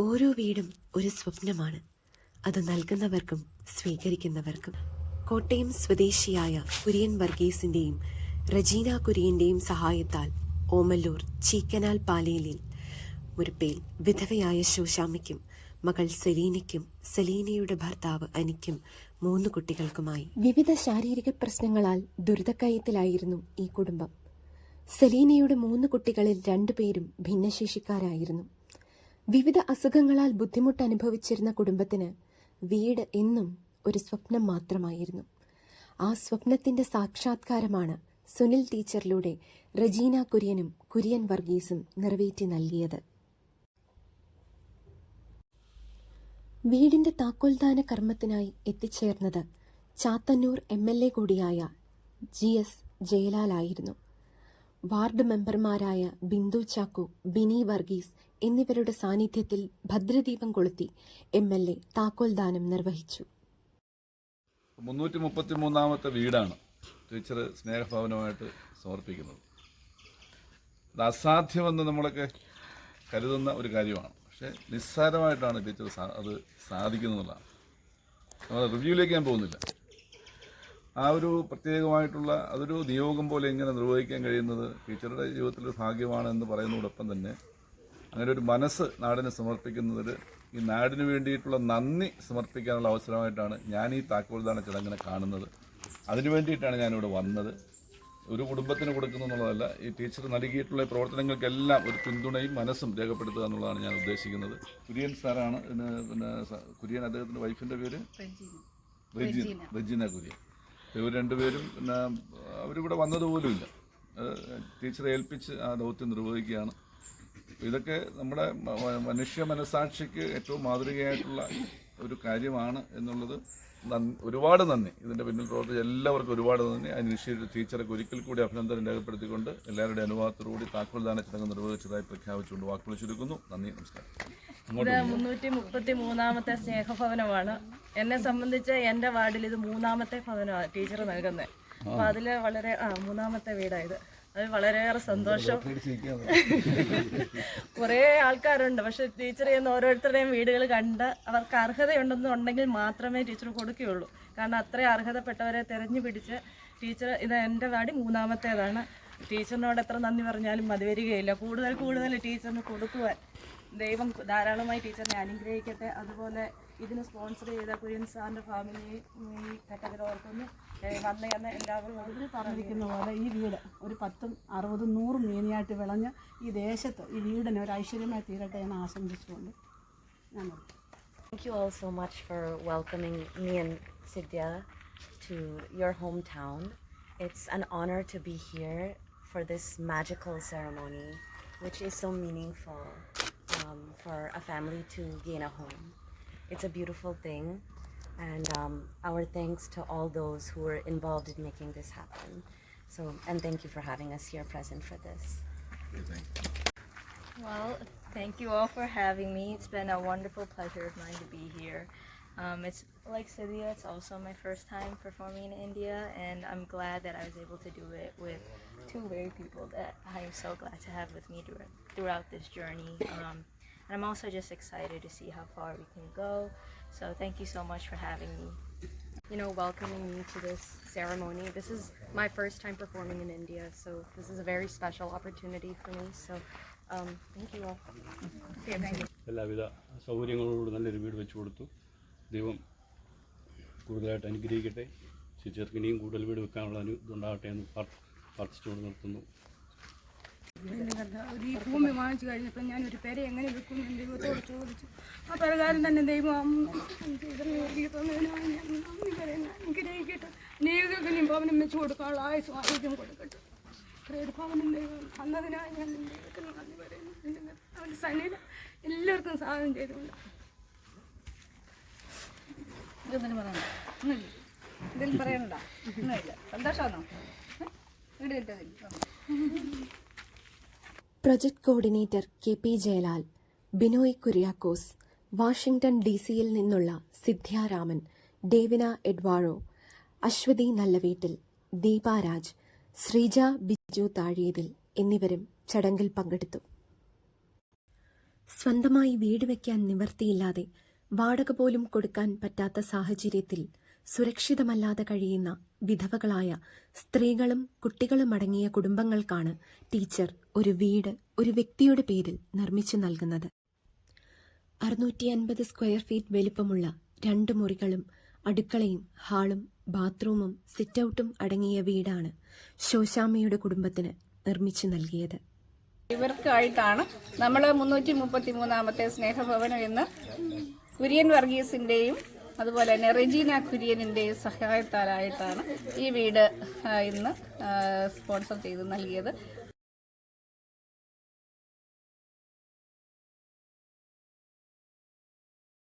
ഓരോ വീടും ഒരു സ്വപ്നമാണ്. അത് നൽകുന്നവർക്കും സ്വീകരിക്കുന്നവർക്കും. കോട്ടയം സ്വദേശിയായ കുര്യൻ വർഗീസിന്റെയും റജീന കുര്യന്റെയും സഹായത്താൽ ഓമല്ലൂർ ചീക്കനാൽ പാലയിലിൽ മുരുപ്പേൽ വിധവയായ ശോശാമയ്ക്കും മകൾ സെലീനയ്ക്കും സെലീനയുടെ ഭർത്താവ് അനിക്കും മൂന്ന് കുട്ടികൾക്കുമായി. വിവിധ ശാരീരിക പ്രശ്നങ്ങളാൽ ദുരിതക്കയത്തിലായിരുന്നു ഈ കുടുംബം. സെലീനയുടെ മൂന്ന് കുട്ടികളിൽ രണ്ടുപേരും ഭിന്നശേഷിക്കാരായിരുന്നു. വിവിധ അസുഖങ്ങളാൽ ബുദ്ധിമുട്ട് അനുഭവിച്ചിരുന്ന കുടുംബത്തിന് വീട് എന്നും ഒരു സ്വപ്നം മാത്രമായിരുന്നു. ആ സ്വപ്നത്തിന്റെ സാക്ഷാത്കാരമാണ് സുനിൽ ടീച്ചറിലൂടെ റജീന കുര്യനും കുര്യൻ വർഗീസും നിറവേറ്റി നൽകിയത്. വീടിന്റെ താക്കോൽദാന കർമ്മത്തിനായി എത്തിച്ചേർന്നത് ചാത്തന്നൂർ എം എൽ എ കൂടിയായ ജി എസ് ജയലാലായിരുന്നു. വാർഡ് മെമ്പർമാരായ ബിന്ദു ചാക്കു ബിനി വർഗീസ് എന്നിവരുടെ സാന്നിധ്യത്തിൽ ഭദ്രദീപം കൊളുത്തി എം എൽ എ താക്കോൽദാനം നിർവഹിച്ചു. മുന്നൂറ്റി മുപ്പത്തി മൂന്നാമത്തെ വീടാണ് ടീച്ചർ സ്നേഹഭവനമായിട്ട് സമർപ്പിക്കുന്നത്. അത് അസാധ്യമെന്ന് നമ്മളൊക്കെ കരുതുന്ന ഒരു കാര്യമാണ്. പക്ഷേ നിസ്സാരമായിട്ടാണ് ടീച്ചർ അത് സാധിക്കുന്നതാണ് നമ്മൾ റിവ്യൂവിലേക്ക് ഞാൻ പോകുന്നില്ല. ആ ഒരു പ്രത്യേകമായിട്ടുള്ള അതൊരു നിയോഗം പോലെ ഇങ്ങനെ നിർവഹിക്കാൻ കഴിയുന്നത് ടീച്ചറുടെ ജീവിതത്തിലൊരു ഭാഗ്യമാണ് എന്ന് പറയുന്നതോടൊപ്പം തന്നെ അങ്ങനെ ഒരു മനസ്സ് നാടിന് സമർപ്പിക്കുന്നതിൽ ഈ നാടിന് വേണ്ടിയിട്ടുള്ള നന്ദി സമർപ്പിക്കാനുള്ള അവസരമായിട്ടാണ് ഞാൻ ഈ താക്കോൽദാന ചടങ്ങിനെ കാണുന്നത്. അതിനു വേണ്ടിയിട്ടാണ് ഞാനിവിടെ വന്നത്. ഒരു കുടുംബത്തിന് കൊടുക്കുന്നു എന്നുള്ളതല്ല ഈ ടീച്ചർ നൽകിയിട്ടുള്ള പ്രവർത്തനങ്ങൾക്കെല്ലാം ഒരു പിന്തുണയും മനസ്സും രേഖപ്പെടുത്തുക എന്നുള്ളതാണ് ഞാൻ ഉദ്ദേശിക്കുന്നത്. കുര്യൻ സാറാണ് പിന്നെ കുര്യൻ അദ്ദേഹത്തിന്റെ വൈഫിന്റെ പേര്? റജീന. റെജീന കുര്യൻ. ഇവർ രണ്ടുപേരും പിന്നെ അവരിവിടെ വന്നതുപോലുമില്ല ടീച്ചറെ ഏൽപ്പിച്ച് ആ ദൗത്യം നിർവഹിക്കുകയാണ്. ഇതൊക്കെ നമ്മുടെ മനുഷ്യ മനസാക്ഷിക്ക് ഏറ്റവും മാതൃകയായിട്ടുള്ള ഒരു കാര്യമാണ് എന്നുള്ളത് ഒരുപാട് നന്ദി. ഇതിന്റെ പിന്നിൽ പ്രവർത്തിച്ച എല്ലാവർക്കും ഒരുപാട് നന്ദി. അതിന് ടീച്ചറെ ഒരിക്കൽ കൂടി അഭിനന്ദനം രേഖപ്പെടുത്തിക്കൊണ്ട് എല്ലാവരുടെ അനുവാദത്തോടുകൂടി താക്കോൽദാന ചടങ്ങ് നിർവഹിച്ചതായി പ്രഖ്യാപിച്ചുകൊണ്ട് വാക്കുകൾ ചുരുക്കുന്നു. നന്ദി നമസ്കാരം. ഇത് മുന്നൂറ്റി മുപ്പത്തി മൂന്നാമത്തെ സ്നേഹഭവനമാണ്. എന്നെ സംബന്ധിച്ച് എന്റെ വാർഡിൽ ഇത് മൂന്നാമത്തെ ഭവനമാണ് ടീച്ചർ നൽകുന്നത്. അപ്പൊ അതിൽ വളരെ ആ മൂന്നാമത്തെ വീടായത് അത് വളരെയേറെ സന്തോഷം. കുറേ ആൾക്കാരുണ്ട് പക്ഷെ ടീച്ചർ ചെയ്യുന്ന ഓരോരുത്തരുടെയും വീടുകൾ കണ്ട് അവർക്ക് അർഹതയുണ്ടെന്നുണ്ടെങ്കിൽ മാത്രമേ ടീച്ചർ കൊടുക്കുകയുള്ളൂ. കാരണം അത്രയും അർഹതപ്പെട്ടവരെ തെരഞ്ഞു പിടിച്ച് ടീച്ചർ ഇത് എന്റെ വാടി മൂന്നാമത്തേതാണ്. ടീച്ചറിനോട് എത്ര നന്ദി പറഞ്ഞാലും മതി വരികയില്ല. കൂടുതൽ കൂടുതൽ ടീച്ചറിന് കൊടുക്കുവാൻ ദൈവം ധാരാളമായി ടീച്ചറിനെ അനുഗ്രഹിക്കട്ടെ. അതുപോലെ ഇതിന് സ്പോൺസർ ചെയ്ത കുര്യൻ സാറിന്റെ ഫാമിലിയെ ഈ ഘട്ടത്തിൽ ഓർക്കുന്നു വന്ന് എന്ന് എല്ലാവരും ഇതിൽ പറഞ്ഞിരിക്കുന്ന പോലെ ഈ വീട് ഒരു പത്തും അറുപതും നൂറും മീനിയായിട്ട് വിളഞ്ഞ് ഈ ദേശത്ത് ഈ വീടിന് ഒരു ഐശ്വര്യമായി തീരട്ടെ എന്ന് ആശംസിച്ചുകൊണ്ട് ഞാൻ Thank you all so much for welcoming me and Sidya to your hometown. It's an honor to be here for this magical ceremony, which is so meaningful um, for a family to gain a home. It's a beautiful thing, and um, our thanks to all those who were involved in making this happen. So, and thank you for having us here present for this. Well, thank you all for having me. It's been a wonderful pleasure of mine to be here. Um, it's like Cynthia, it's also my first time performing in India, and I'm glad that I was able to do it with two very people that I am so glad to have with me dur- throughout this journey. Um, and I'm also just excited to see how far we can go. So thank you so much for having me. you know, welcoming me to this ceremony. This is my first time performing in India, so this is a very special opportunity for me. So, um, thank you all. Okay, thank you. എല്ലാവിധ സൗകര്യങ്ങളോട് നല്ലൊരു വീട് വെച്ചു കൊടുത്തു ദൈവം കൂടുതലായിട്ട് അനുഗ്രഹിക്കട്ടെ ടീച്ചർക്ക് ഇനിയും കൂടുതൽ വീട് വെക്കാനുള്ള ഇതുണ്ടാകട്ടെ എന്ന് പ്രാർ- പ്രാർത്ഥിച്ചുകൊണ്ട് നിർത്തുന്നു ഒരു ഈ ഭൂമി വാങ്ങിച്ചു കഴിഞ്ഞപ്പോൾ ഞാൻ ഒരു പെര എങ്ങനെ വെക്കും എന്ന് ദൈവത്തോട് ചോദിച്ചു. ആ പ്രകാരം തന്നെ ദൈവം അനുഗ്രഹിക്കട്ടെ. നീകൾക്ക് ഭവനം വെച്ച് കൊടുക്കാനുള്ള ആയുസ് ആരോഗ്യം കൊടുക്കട്ടെ. ഭവനം ദൈവം തന്നതിനായി ഞാൻ ദൈവത്തിന് നന്ദി പറയുന്നു. അവന്റെ സന്നിധി എല്ലാവർക്കും സാധനം ചെയ്തുകൊണ്ട്. ഇതൊന്നും പറയണ്ട ഒന്നുമില്ല. എന്തെങ്കിലും പറയണ്ട? ഒന്നുമില്ല. സന്തോഷമാണോ? വീട് കിട്ടതില്ല project coordinator K P Jayalal Binoy Kuriakose Washington D സിയിൽ നിന്നുള്ള സിദ്ധ്യാരാമൻ ഡേവിന എഡ്വാഴോ അശ്വതി നല്ലവീട്ടിൽ ദീപാരാജ് ശ്രീജ ബിജു താഴിയതിൽ എന്നിവരും ചടങ്ങിൽ പങ്കെടുത്തു. സ്വന്തമായി വീട് വയ്ക്കാൻ നിവർത്തിയില്ലാതെ വാടക പോലും കൊടുക്കാൻ പറ്റാത്ത സാഹചര്യത്തിൽ സുരക്ഷിതമല്ലാതെ കഴിയുന്ന വിധവകളായ സ്ത്രീകളും കുട്ടികളും അടങ്ങിയ കുടുംബങ്ങൾക്കാണ് ടീച്ചർ ഒരു വീട് ഒരു വ്യക്തിയുടെ പേരിൽ നിർമ്മിച്ചു നൽകുന്നത്. അറുന്നൂറ്റി അൻപത് സ്ക്വയർ ഫീറ്റ് വലുപ്പമുള്ള രണ്ട് മുറികളും അടുക്കളയും ഹാളും ബാത്റൂമും സിറ്റൌട്ടും അടങ്ങിയ വീടാണ് ശോശാമ്മയുടെ കുടുംബത്തിന് നിർമ്മിച്ചു നൽകിയത്. ഇവർക്കായിട്ടാണ് നമ്മൾ മുന്നൂറ്റി മുപ്പത്തി മൂന്നാമത്തെ സ്നേഹഭവനം എന്ന് കുര്യൻ വർഗീസിന്റെയും അതുപോലെ തന്നെ റെജീന കുര്യനിന്റെ സഹായത്താലായിട്ടാണ് ഈ വീട് ഇന്ന് സ്പോൺസർ ചെയ്ത് നൽകിയത്.